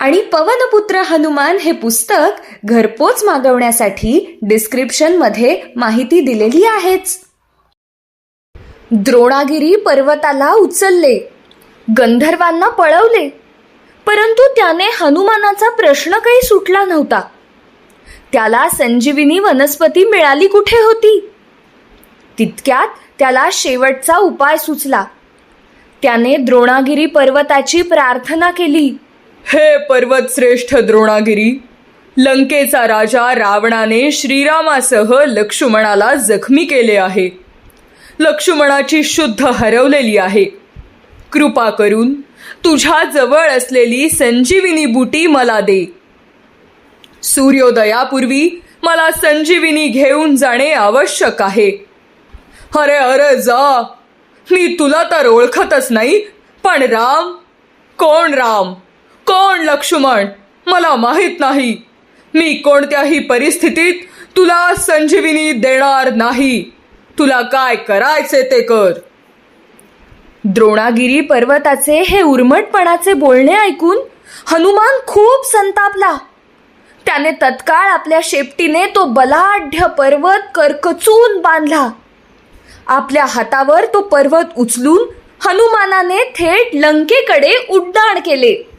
आणि पवनपुत्र हनुमान हे पुस्तक घरपोच मागवण्यासाठी डिस्क्रिप्शनमध्ये माहिती दिलेली आहेच. द्रोणागिरी पर्वताला उचलले. गंधर्वांना पळवले. परंतु त्याने हनुमानाचा प्रश्न काही सुटला नव्हता. त्याला संजीविनी वनस्पती मिळाली कुठे होती? तितक्यात त्याला शेवटचा उपाय सुचला. त्याने द्रोणागिरी पर्वताची प्रार्थना केली. हे पर्वत श्रेष्ठ द्रोणागिरी लंकेचा राजा रावणाने श्रीरामासह लक्ष्मणाला जखमी केले आहे. लक्ष्मणाची शुद्ध हरवलेली आहे. कृपा करून तुझ्या जवळ असलेली संजीविनी बुटी मला दे. सूर्योदयापूर्वी मला संजीविनी घेऊन जाणे आवश्यक आहे. अरे अरे जा. मी तुला तर ओळखतच नाही पण राम? कोण राम? कोण लक्ष्मण? मला माहीत नाही. मी कोणत्याही परिस्थितीत तुला संजीविनी देणार नाही. तुला काय करायचे ते कर. द्रोणागिरी पर्वताचे हे उर्मटपणाचे बोलणे ऐकून हनुमान खूप संतापला. त्याने तत्काळ आपल्या शेपटीने तो बलाढ्य पर्वत करकचून बांधला. आपल्या हातावर तो पर्वत उचलून हनुमानाने थेट लंकेकडे उड्डाण केले.